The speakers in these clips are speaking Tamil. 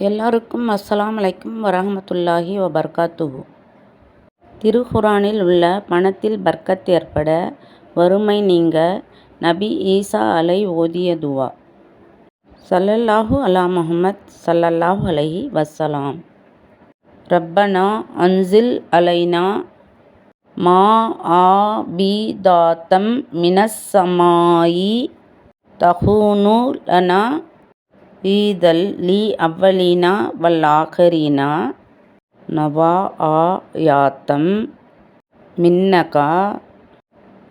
எல்லாருக்கும் அஸ்ஸலாம் அலைக்கும் வரஹமத்துல்லாஹி வபர்காத்துஹு. திருகுரானில் உள்ள பணத்தில் பர்க்கத் ஏற்பட வறுமை நீங்க நபி ஈசா அலை ஓதிய துவா. சல்லல்லாஹு அலா முஹம்மத் சல்லல்லாஹு அலஹி வசலாம் ரப்பனா அன்சில் அலைனா மா ஆ பி தாத்தம் மினஸ் சமாயி தகுனு லனா ஈதல் லி அவ்வலீனா வல் ஆஹரீனா நவா ஆ யாத்தம். மின்னகா.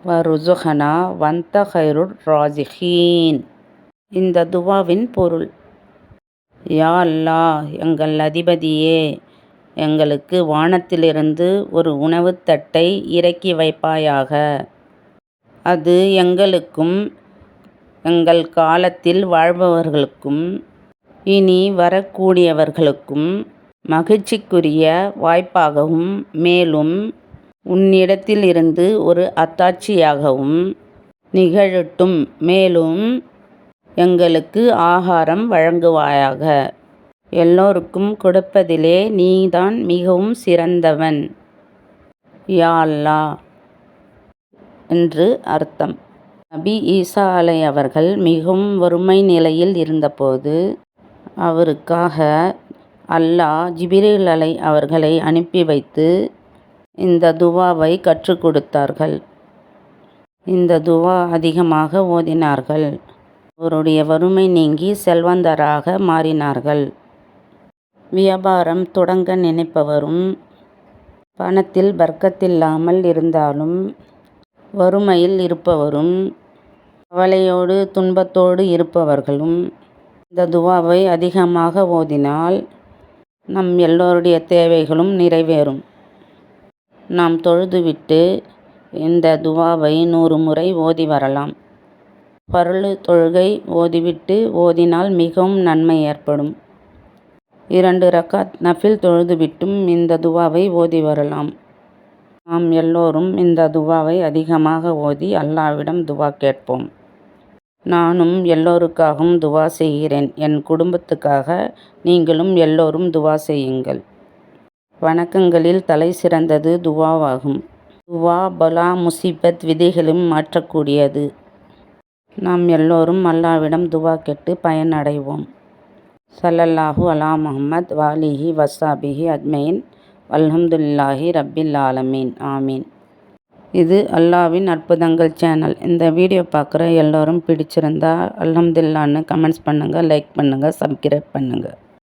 வ ருசுகனா வந்த ஹைருர் ராஜிஹீன். இந்த துவாவின் பொருள். யா அல்லா எங்கள் அதிபதியே எங்களுக்கு வானத்திலிருந்து ஒரு உணவுத் தட்டை இறக்கி வைப்பாயாக. அது எங்களுக்கும் எங்கள் காலத்தில் வாழ்பவர்களுக்கும் இனி வரக்கூடியவர்களுக்கும் மகிழ்ச்சிக்குரிய வாய்ப்பாகவும் மேலும் உன்னிடத்திலிருந்து ஒரு அத்தாட்சியாகவும் நிகழட்டும். மேலும் எங்களுக்கு ஆகாரம் வழங்குவாயாக. எல்லோருக்கும் கொடுப்பதிலே நீதான் மிகவும் சிறந்தவன். யா என்று அர்த்தம். நபி ஈசா அலை அவர்கள் மிகவும் வறுமை நிலையில் இருந்தபோது அவருக்காக அல்லாஹ் ஜிபிரில் அலை அவர்களை அனுப்பி வைத்து இந்த துவாவை கற்றுக் கொடுத்தார்கள். இந்த துவா அதிகமாக ஓதினார்கள். அவருடைய வறுமை நீங்கி செல்வந்தராக மாறினார்கள். வியாபாரம் தொடங்க நினைப்பவரும் பணத்தில் பர்க்கத்தில்லாமல் இருந்தாலும் வறுமையில் இருப்பவரும் கவலையோடு துன்பத்தோடு இருப்பவர்களும் இந்த துவாவை அதிகமாக ஓதினால் நம் எல்லோருடைய தேவைகளும் நிறைவேறும். நாம் தொழுதுவிட்டு இந்த துவாவை நூறு முறை ஓதி வரலாம். பருளு தொழுகை ஓதிவிட்டு ஓதினால் மிகவும் நன்மை ஏற்படும். இரண்டு ரக்காத் நஃபில் தொழுதுவிட்டும் இந்த துவாவை ஓதி வரலாம். நாம் எல்லோரும் இந்த துவாவை அதிகமாக ஓதி அல்லாவிடம் துவா கேட்போம். நானும் எல்லோருக்காகவும் துவா செய்கிறேன். என் குடும்பத்துக்காக நீங்களும் எல்லோரும் துவா செய்யுங்கள். வணக்கங்களில் தலை சிறந்தது துவாவாகும். துவா பலா முசிபத் விதைகளும் மாற்றக்கூடியது. நாம் எல்லோரும் அல்லாவிடம் துவா கேட்டு பயனடைவோம். சல்லல்லாஹு அலா முஹம்மத் வாலிஹி வசாபிஹி அஜ்மைன் அல்ஹம்துல்லாஹி ரப்பில் ஆலமீன். ஆமீன். இது அல்லாவின் அற்புதங்கள் சேனல் இந்த வீடியோ பார்க்குற எல்லோரும் பிடிச்சிருந்தா அல்ஹம்துல்லான்னு கமெண்ட்ஸ் பண்ணுங்கள் லைக் பண்ணுங்கள் சப்ஸ்கிரைப் பண்ணுங்கள்